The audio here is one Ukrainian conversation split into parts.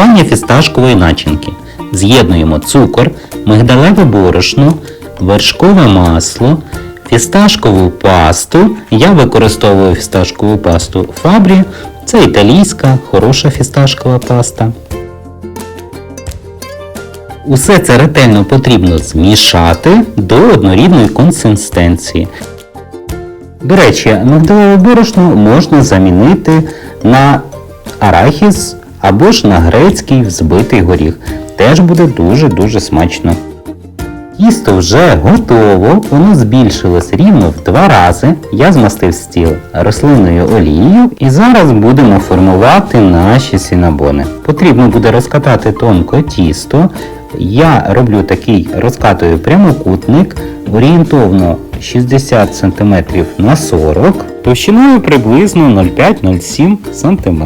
Приготування фісташкової начинки. З'єднуємо цукор, мигдалеве борошно, вершкове масло, фісташкову пасту. Я використовую фісташкову пасту Фабрі. Це італійська, хороша фісташкова паста. Усе це ретельно потрібно змішати до однорідної консистенції. До речі, мигдалеве борошно можна замінити на арахіс або ж на грецький взбитий горіх. Теж буде дуже-дуже смачно. Тісто вже готово, воно збільшилось рівно в два рази. Я змастив стіл рослинною олією і зараз будемо формувати наші сінабони. Потрібно буде розкатати тонко тісто. Я роблю такий розкатую прямокутник орієнтовно 60 см на 40 товщиною приблизно 0,5-0,7 см.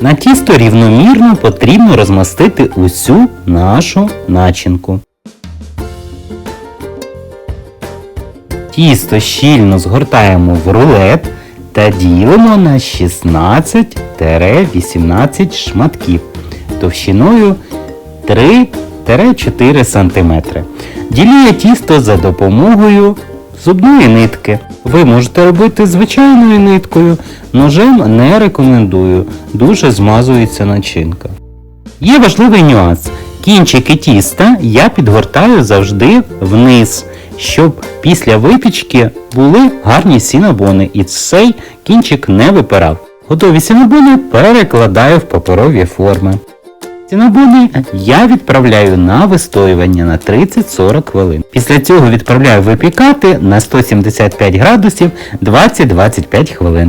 На тісто рівномірно потрібно розмастити усю нашу начинку. Тісто щільно згортаємо в рулет та ділимо на 16-18 шматків товщиною 3-4 см. Ділю я тісто за допомогою зубної нитки. Ви можете робити звичайною ниткою, ножем не рекомендую, дуже змазується начинка. Є важливий нюанс. Кінчики тіста я підгортаю завжди вниз, щоб після випічки були гарні сінабони і цей кінчик не випирав. Готові сінабони перекладаю в паперові форми. Сінабони я відправляю на вистоювання на 30-40 хвилин. Після цього відправляю випікати на 175 градусів 20-25 хвилин.